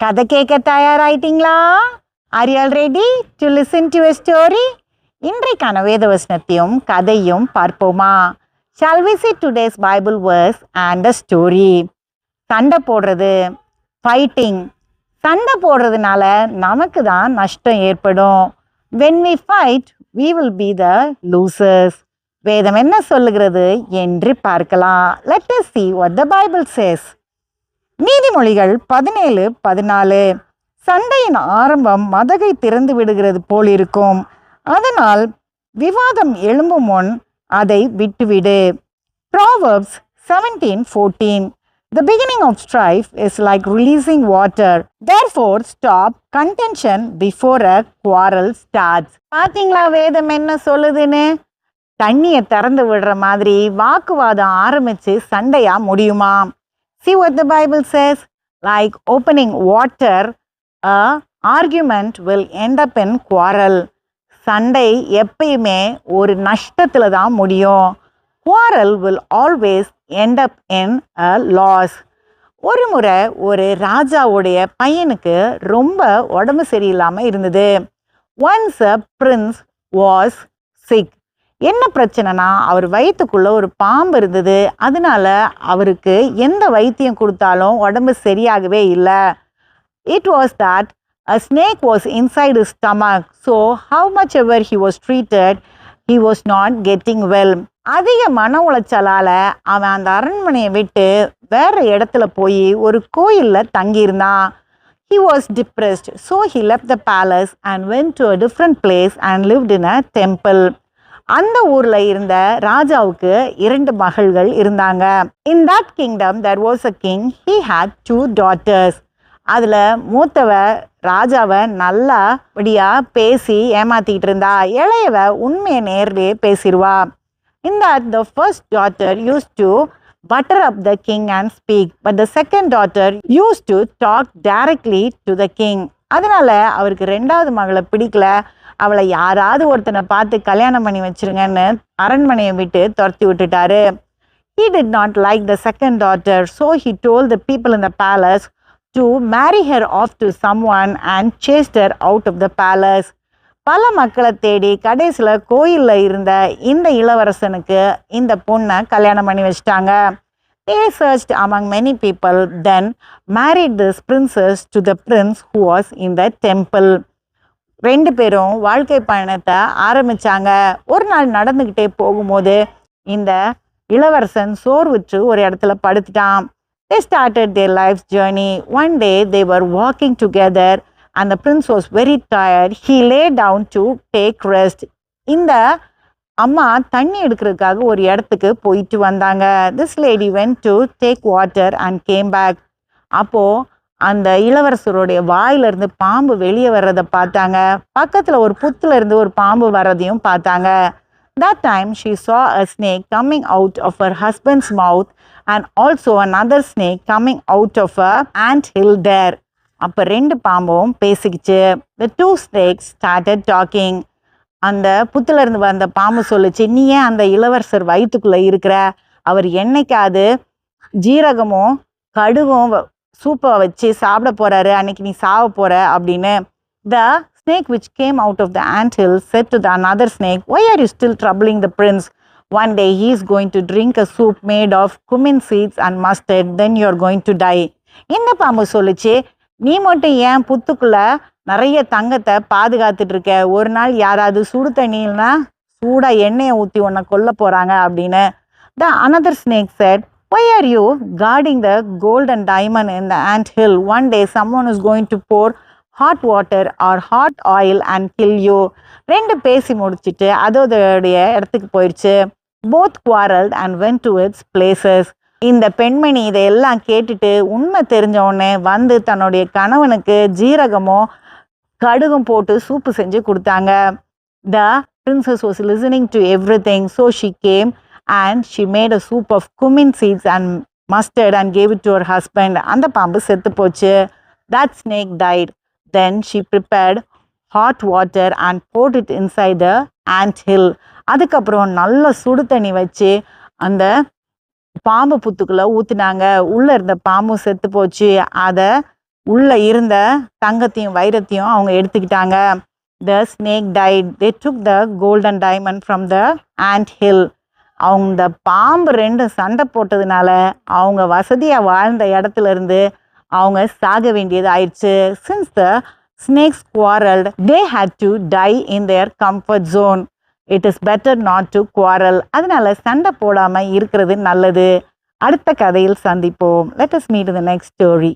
கதை கேட்க தயாராயிட்டீங்களா? Are you ready to listen to a story இன்றைக்கான வேதவசனத்தையும் கதையும் பார்ப்போமா? Shall we see today's Bible verse and a story சண்டை போடுறது ஃபைட்டிங் சண்டை போடுறதுனால நமக்கு தான் நஷ்டம் ஏற்படும். When we fight we will be the losers வேதம் என்ன சொல்லுகிறது என்று பார்க்கலாம். Let us see what the Bible says நீதிமொழிகள் பதினேழு பதினாலு. சண்டையின் ஆரம்பம் மதகை திறந்து விடுகிறது போல் இருக்கும். அதனால் விவாதம் எழும்பும் முன் அதை விட்டுவிடு. Proverbs seventeen fourteen the beginning of strife is like releasing water therefore stop contention before a quarrel starts. பார்த்தீங்களா வேதம் என்ன சொல்லுதுன்னு? தண்ணியை திறந்து விடுற மாதிரி வாக்குவாதம் ஆரம்பிச்சு சண்டையா முடியுமா? See what the Bible says? Like opening water, a argument will end up in quarrel. சண்டை எப்பயுமே ஒரு நஷ்டத்தில் தான் முடியும் quarrel will always end up in a loss ஒரு முறை ஒரு ராஜாவுடைய பையனுக்கு ரொம்ப உடம்பு சரியில்லாமல் இருந்தது once a prince was sick என்ன பிரச்சனைனா அவர் வயிற்றுக்குள்ளே ஒரு பாம்பு இருந்தது. அதனால அவருக்கு எந்த வைத்தியம் கொடுத்தாலும் உடம்பு சரியாகவே இல்லை. It was that a snake was inside stomach so how much ever he was treated he was not getting well அதிக மன உளைச்சலால் அவன் அந்த அரண்மனையை விட்டு வேற இடத்துல போய் ஒரு கோயிலில் தங்கியிருந்தான். He was depressed so he left the palace and went to a different place and lived in a temple அந்த ஊரில் இருந்த ராஜாவுக்கு இரண்டு மகள்கள் இருந்தாங்க. In that kingdom there was a king he had two daughters அதில் மூத்தவ ராஜாவை நல்லபடியாக பேசி ஏமாற்றிக்கிட்டு இருந்தா. இளையவ உண்மையை நேர்லேயே பேசிடுவா in that the first daughter used to butter up the king and speak but the second daughter used to talk directly to the king அதனால அவருக்கு ரெண்டாவது மகளை பிடிக்கல. அவளை யாராவது ஒருத்தனை பார்த்து கல்யாணம் பண்ணி வச்சிருங்கன்னு அரண்மனையை விட்டு துரத்தி விட்டுட்டாரு he did not like the second daughter so he told the people in the palace to marry her off to someone and chased her out of the palace பல மக்களை தேடி கடைசியில் கோயிலில் இருந்த இந்த இளவரசனுக்கு இந்த பொண்ணை கல்யாணம் பண்ணி வச்சிட்டாங்க they search among many people then married this princess to the prince who was in the temple ரெண்டு பேரும் வாழ்க்கை பயணத்தை ஆரம்பிச்சாங்க. ஒரு நாள் நடந்துக்கிட்டே போகும்போது இந்த இளவரசன் சோர்வுற்று ஒரு இடத்துல படுத்துட்டான். They started their life journey one day they were walking together அந்த prince was very was very tired. He lay down to இந்த அம்மா தண்ணி எடுக்கிறதுக்காக ஒரு இடத்துக்கு போயிட்டு வந்தாங்க. This lady went to take water and came back அப்போது அந்த இளவரசருடைய வாயிலிருந்து பாம்பு வெளியே வர்றதை பார்த்தாங்க. பக்கத்தில் ஒரு புத்துல இருந்து ஒரு பாம்பு வர்றதையும் பார்த்தாங்க. That time she saw a snake coming out of of husband's mouth and also an other snake coming out of a ant hill there அப்போ ரெண்டு பாம்பும் பேசிக்கிச்சு. The two snakes started talking அந்த புத்துலேருந்து வந்த பாம்பு சொல்லுச்சு நீ ஏன் அந்த இளவரசர் வயிற்றுக்குள்ளே இருக்கிற? அவர் என்னைக்காவது ஜீரகமும் கடுகும் வ- சூப்பை வச்சு சாப்பிட போகிறாரு அன்னைக்கு நீ சாவ போகிற அப்படின்னு the snake which came out of the ant hill said to the another snake why are you still troubling the prince one day he is going to drink a soup made of cumin seeds and mustard then you are going to die என்ன பாம்பு சொல்லிச்சு நீ மட்டும் ஏன் புத்துக்குள்ள நிறைய தங்கத்தை பாதுகாத்துட்டு இருக்க ஒரு நாள் யாராவது சுடு தண்ணியில்னா சூடாக எண்ணெயை ஊற்றி உன்னை கொல்ல போகிறாங்க அப்படின்னு the another snake said why are you guarding the gold and diamond in the ant hill? One day someone is going to pour hot water or hot oil and kill you ரெண்டு பேசி முடிச்சுட்டு அதோடைய இடத்துக்கு போயிடுச்சு both quarrel and went to its places இந்த பெண்மணி இதையெல்லாம் கேட்டுட்டு உண்மை தெரிஞ்ச வந்து தன்னுடைய கணவனுக்கு ஜீரகமோ கடுகும் போட்டு சூப்பு செஞ்சு கொடுத்தாங்க the princess was listening to everything so she came and she made a soup of cumin seeds and mustard and gave it to her husband. அந்த பாம்பு செத்து போச்சு. That snake died. Then she prepared hot water and poured it inside the ant hill. அதுக்கப்புறம் நல்ல சுடு தண்ணி வச்சு அந்த பாம்பு புத்துக்குள்ளே ஊற்றினாங்க உள்ளே இருந்த பாம்பும் செத்து போச்சு. அதை உள்ளே இருந்த தங்கத்தையும் வைரத்தையும் அவங்க எடுத்துக்கிட்டாங்க. The snake died they took the golden diamond from the ant hill அவங்க இந்த பாம்பு ரெண்டும் சண்டை போட்டதுனால அவங்க வசதியாக வாழ்ந்த இடத்துல இருந்து அவங்க சாக வேண்டியது ஆயிடுச்சு. Since the snakes quarrelled they had to die in their comfort zone it is better not to quarrel அதனால சண்டை போடாமல் இருக்கிறது நல்லது. அடுத்த கதையில் சந்திப்போம். Let us meet the next story